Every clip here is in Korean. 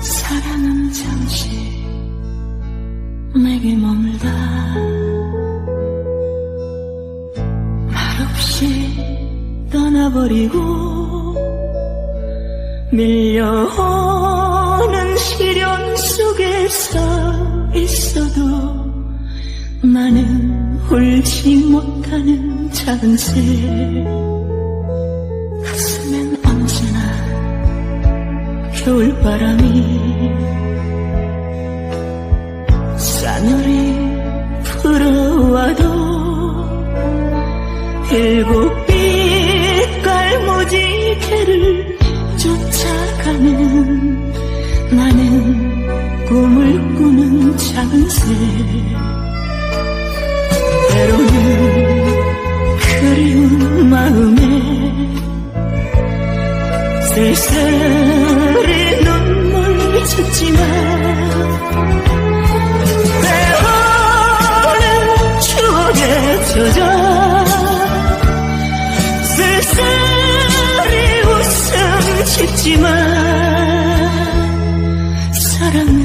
사랑은 잠시 내게 머물다 없이 떠나버리고 밀려오는 시련 속에서 있어도 나는 울지 못하는 작은 새. 가슴엔 언제나 겨울바람이 싸늘히 불어와도 일곱 빛 깔 무지개를 쫓아가는 나는 꿈을 꾸는 작은 새 때로는 그리운 마음에 쓸쓸히 눈물 짓지만 쓸쓸히 웃음 짓지만 사랑은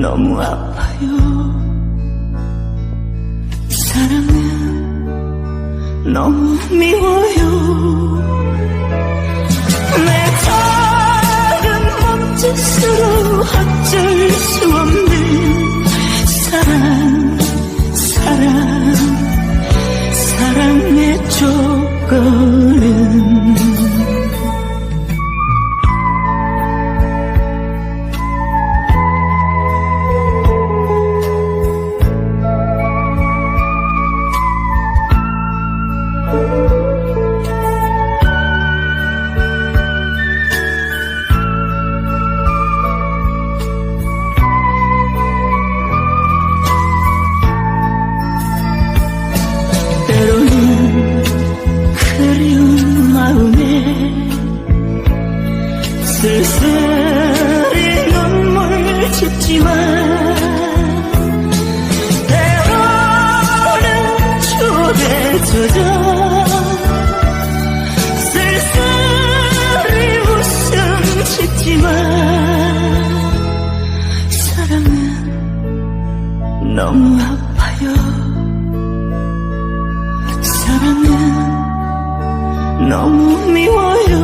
너무 아파요. 사랑은 너무 미워요. 내 작은 몸짓으로 어쩔 수 없는 사랑 사랑 사랑의 조 건은 때로는 추억에 젖어 쓸쓸히 웃음 짓지만 사랑은 너무 아파요. 사랑은 너무 미워요